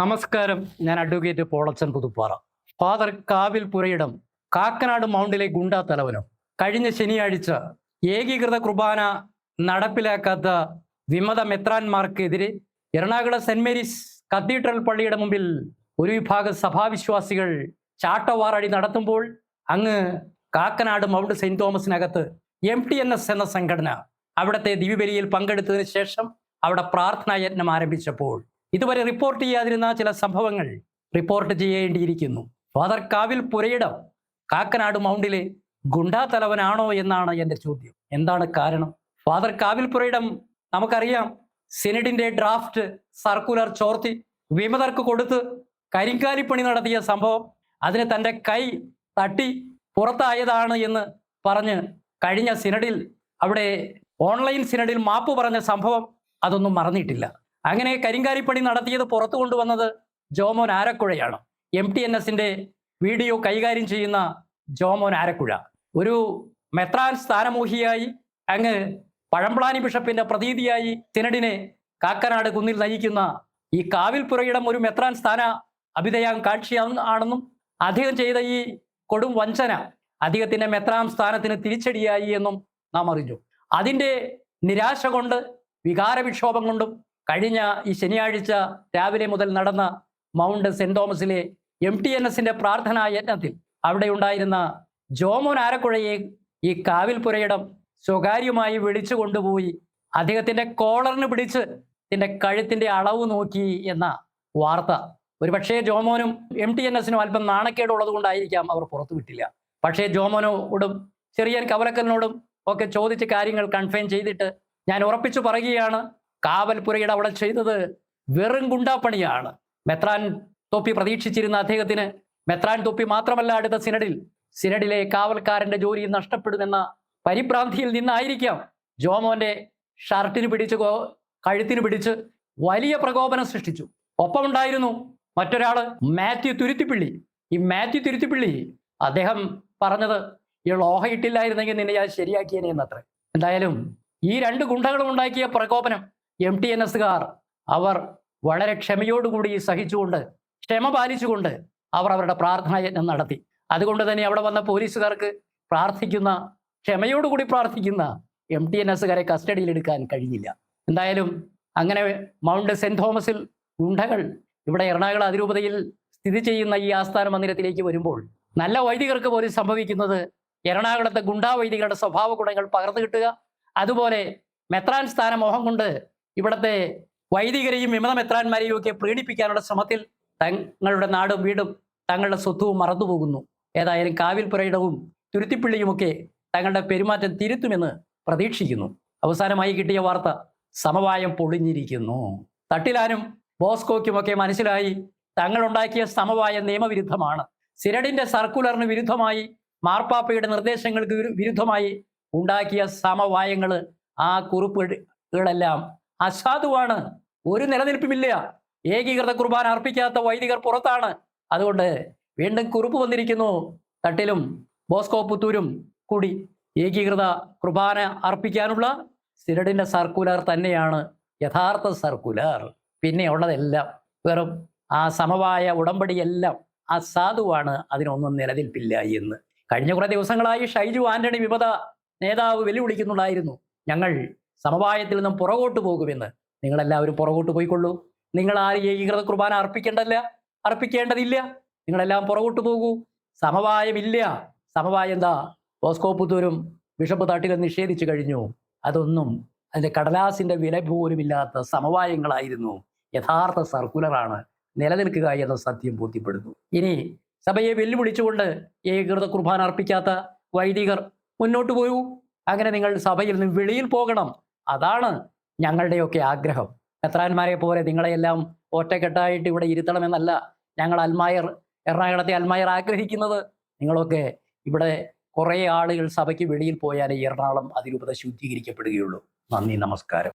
നമസ്കാരം. ഞാൻ advocate Polachan Puthuppara. Father കാവിൽ പുരയിടം കാക്കനാട് മൗണ്ടിലെ ഗുണ്ടാ തലവനും. കഴിഞ്ഞ ശനിയാഴ്ച ഏകീകൃത കുർബാന നടപ്പിലാക്കാത്ത വിമത മെത്രാന്മാർക്കെതിരെ എറണാകുളം സെന്റ് മേരീസ് കത്തീഡ്രൽ പള്ളിയുടെ മുമ്പിൽ ഒരു വിഭാഗം സഭാവിശ്വാസികൾ ചാട്ടവാറടി നടത്തുമ്പോൾ അങ്ങ് കാക്കനാട് മൗണ്ട് സെന്റ് തോമസിനകത്ത് എം ടി എൻ എസ് എന്ന സംഘടന അവിടുത്തെ ദിവ്യബലിയിൽ പങ്കെടുത്തതിന് ശേഷം അവിടെ പ്രാർത്ഥനാ യജ്ഞം ആരംഭിച്ചപ്പോൾ ഇതുവരെ റിപ്പോർട്ട് ചെയ്യാതിരുന്ന ചില സംഭവങ്ങൾ റിപ്പോർട്ട് ചെയ്യേണ്ടിയിരിക്കുന്നു. ഫാദർ കാവിൽ പുരയിടം കാക്കനാട് മൗണ്ടിലെ ഗുണ്ടാ തലവനാണോ എന്നാണ് എന്റെ ചോദ്യം. എന്താണ് കാരണം? ഫാദർ കാവിൽ പുരയിടം നമുക്കറിയാം. സെനഡിന്റെ ഡ്രാഫ്റ്റ് സർക്കുലർ ചോർത്തി വിമതർക്ക് കൊടുത്ത് കരിങ്കാലിപ്പണി നടത്തിയ സംഭവം. അതിന് തന്റെ കൈ തട്ടി പുറത്തായതാണ് എന്ന് പറഞ്ഞ് കഴിഞ്ഞ സിനഡിൽ അവിടെ ഓൺലൈൻ സിനഡിൽ മാപ്പ് പറഞ്ഞ സംഭവം അതൊന്നും മറന്നിട്ടില്ല. അങ്ങനെ കരിങ്കാലിപ്പണി നടത്തിയത് പുറത്തു കൊണ്ടുവന്നത് ജോമോൻ ആരക്കുഴയാണ്. എം ടി എൻ എസിന്റെ വീഡിയോ കൈകാര്യം ചെയ്യുന്ന ജോമോൻ ആരക്കുഴ. ഒരു മെത്രാൻ സ്ഥാനമോഹിയായി അങ്ങ് പഴംപ്ലാനി ബിഷപ്പിന്റെ പ്രതീതിയായി തിനടിനെ കാക്കനാട് കുന്നിൽ നയിക്കുന്ന ഈ കാവിൽ പുരയിടം ഒരു മെത്രാൻ സ്ഥാന അഭിതയാം കാഴ്ച ആണെന്നും അദ്ദേഹം ചെയ്ത ഈ കൊടും വഞ്ചന അദ്ദേഹത്തിന്റെ മെത്രാം സ്ഥാനത്തിന് തിരിച്ചടിയായി എന്നും നാം അറിഞ്ഞു. അതിന്റെ നിരാശ കൊണ്ട് വികാരവിക്ഷോഭം കൊണ്ടും കഴിഞ്ഞ ഈ ശനിയാഴ്ച രാവിലെ മുതൽ നടന്ന മൗണ്ട് സെന്റ് തോമസിലെ എം ടി എൻ എസിന്റെ പ്രാർത്ഥനാ യജ്ഞത്തിൽ അവിടെ ഉണ്ടായിരുന്ന ജോമോൻ ആരക്കുഴയെ ഈ കാവിൽ പുരയിടം സ്വകാര്യമായി വിളിച്ചു കൊണ്ടുപോയി അദ്ദേഹത്തിന്റെ കോളറിന് പിടിച്ച് ഇതിന്റെ കഴുത്തിന്റെ അളവ് നോക്കി എന്ന വാർത്ത. ഒരുപക്ഷേ ജോമോനും എം ടി എൻ എസിനും അല്പം നാണക്കേടുള്ളത് കൊണ്ടായിരിക്കാം അവർ പുറത്തു വിട്ടില്ല. പക്ഷേ ജോമോനോടും ചെറിയൻ കവലക്കലിനോടും ഒക്കെ ചോദിച്ച് കാര്യങ്ങൾ കൺഫേം ചെയ്തിട്ട് ഞാൻ ഉറപ്പിച്ചു പറയുകയാണ്. കാവൽപുരയുടെ അവിടെ ചെയ്തത് വെറും ഗുണ്ടാപ്പണിയാണ്. മെത്രാൻ തൊപ്പി പ്രതീക്ഷിച്ചിരുന്ന അദ്ദേഹത്തിന് മെത്രാൻ തൊപ്പി മാത്രമല്ല അടുത്ത സിനഡിൽ. സിനഡിലെ കാവൽക്കാരന്റെ ജോലി നഷ്ടപ്പെടുമെന്ന പരിഭ്രാന്തിയിൽ നിന്നായിരിക്കാം ജോമോന്റെ ഷർട്ടിന് പിടിച്ച് കഴുത്തിന് പിടിച്ച് വലിയ പ്രകോപനം സൃഷ്ടിച്ചു. ഒപ്പമുണ്ടായിരുന്നു മറ്റൊരാൾ മാത്യു തുരുത്തിപ്പിള്ളി. ഈ മാത്യു തുരുത്തിപ്പിള്ളി അദ്ദേഹം പറഞ്ഞത് ഈ ലോഹ ഇട്ടില്ലായിരുന്നെങ്കിൽ നിന്നെ ഞാൻ ശരിയാക്കിയേനെ എന്നത്രേ. എന്തായാലും ഈ രണ്ട് ഗുണ്ടകളും ഉണ്ടാക്കിയ പ്രകോപനം എം ടി എൻ എസ്സുകാർ അവർ വളരെ ക്ഷമയോടുകൂടി സഹിച്ചുകൊണ്ട് ക്ഷമ പാലിച്ചുകൊണ്ട് അവർ അവരുടെ പ്രാർത്ഥനാ യജ്ഞം നടത്തി. അതുകൊണ്ട് തന്നെ അവിടെ വന്ന പോലീസുകാർക്ക് പ്രാർത്ഥിക്കുന്ന ക്ഷമയോടുകൂടി പ്രാർത്ഥിക്കുന്ന എം ടി എൻ എസ്സുകാരെ കസ്റ്റഡിയിൽ എടുക്കാൻ കഴിഞ്ഞില്ല. എന്തായാലും അങ്ങനെ മൗണ്ട് സെന്റ് തോമസിൽ ഗുണ്ടകൾ ഇവിടെ എറണാകുളം അതിരൂപതയിൽ സ്ഥിതി ചെയ്യുന്ന ഈ ആസ്ഥാന മന്ദിരത്തിലേക്ക് വരുമ്പോൾ നല്ല വൈദികർക്ക് പോലും സംഭവിക്കുന്നത് എറണാകുളത്തെ ഗുണ്ടാ വൈദികരുടെ സ്വഭാവ ഗുണങ്ങൾ പകർന്നു കിട്ടുക. അതുപോലെ മെത്രാൻ സ്ഥാന മോഹം കൊണ്ട് ഇവിടുത്തെ വൈദികരെയും വിമതമെത്രാന്മാരെയും ഒക്കെ പ്രീണിപ്പിക്കാനുള്ള ശ്രമത്തിൽ തങ്ങളുടെ നാടും വീടും തങ്ങളുടെ സ്വത്വവും മറന്നുപോകുന്നു ഏതായാലും കാവിൽപുരയിടവും തുരുത്തിപ്പിള്ളിയുമൊക്കെ തങ്ങളുടെ പെരുമാറ്റം തിരുത്തുമെന്ന് പ്രതീക്ഷിക്കുന്നു. അവസാനമായി കിട്ടിയ വാർത്ത സമവായം പൊളിഞ്ഞിരിക്കുന്നു. തട്ടിലാനും ബോസ്കോയ്ക്കുമൊക്കെ മനസ്സിലായി തങ്ങളുണ്ടാക്കിയ സമവായം നിയമവിരുദ്ധമാണ്. സിരഡിന്റെ സർക്കുലറിന് വിരുദ്ധമായി മാർപ്പാപ്പയുടെ നിർദ്ദേശങ്ങൾക്ക് വിരു- വിരുദ്ധമായി ഉണ്ടാക്കിയ സമവായങ്ങൾ ആ കുറിപ്പുകളെല്ലാം അസാധുവാണ്. ഒരു നിലനിൽപ്പുമില്ല. ഏകീകൃത കുർബാന അർപ്പിക്കാത്ത വൈദികർ പുറത്താണ്. അതുകൊണ്ട് വീണ്ടും കുറിപ്പ് വന്നിരിക്കുന്നു. തട്ടിലും ബോസ്കോ പുത്തൂരും കൂടി ഏകീകൃത കുർബാന അർപ്പിക്കാനുള്ള സിരഡിന്റെ സർക്കുലർ തന്നെയാണ്. യഥാർത്ഥ സർക്കുലർ. പിന്നെ ഉള്ളതെല്ലാം വെറും ആ സമവായ ഉടമ്പടിയെല്ലാം അസാധുവാണ്. അതിനൊന്നും നിലനിൽപ്പില്ല എന്ന്. കഴിഞ്ഞ കുറേ ദിവസങ്ങളായി ഷൈജു ആന്റണി വിമത നേതാവ് വെല്ലുവിളിക്കുന്നുണ്ടായിരുന്നു. ഞങ്ങൾ സമവായത്തിൽ നിന്നും പുറകോട്ട് പോകുമെന്ന് നിങ്ങളെല്ലാവരും പുറകോട്ട് പോയിക്കൊള്ളൂ. നിങ്ങൾ ആരും ഏകീകൃത കുർബാന അർപ്പിക്കേണ്ടല്ല അർപ്പിക്കേണ്ടതില്ല. നിങ്ങളെല്ലാം പുറകോട്ട് പോകൂ. സമവായമില്ല. സമവായം എന്താ? ബോസ്കോ പുത്തൂരും ബിഷപ്പ് തട്ടിലും നിഷേധിച്ചു കഴിഞ്ഞു. അതൊന്നും അതിന്റെ കടലാസിന്റെ വില പോലുമില്ലാത്ത സമവായങ്ങളായിരുന്നു. യഥാർത്ഥ സർക്കുലറാണ് നിലനിൽക്കുക എന്ന സത്യം ബോധ്യപ്പെടുന്നു. ഇനി സഭയെ വെല്ലുവിളിച്ചുകൊണ്ട് ഏകീകൃത കുർബാന അർപ്പിക്കാത്ത വൈദികർ മുന്നോട്ട് പോകൂ. അങ്ങനെ നിങ്ങൾ സഭയിൽ നിന്ന് വെളിയിൽ പോകണം. അതാണ് ഞങ്ങളുടെയൊക്കെ ആഗ്രഹം. മെത്രാന്മാരെ പോലെ നിങ്ങളെയെല്ലാം ഒറ്റക്കെട്ടായിട്ട് ഇവിടെ ഇരുത്തണമെന്നല്ല ഞങ്ങൾ അൽമായർ എറണാകുളത്തെ അൽമായർ ആഗ്രഹിക്കുന്നത്. നിങ്ങളൊക്കെ ഇവിടെ കുറേ ആളുകൾ സഭയ്ക്ക് വെളിയിൽ പോയാലേ എറണാകുളം അതിരൂപത ശുദ്ധീകരിക്കപ്പെടുകയുള്ളൂ. നന്ദി നമസ്കാരം.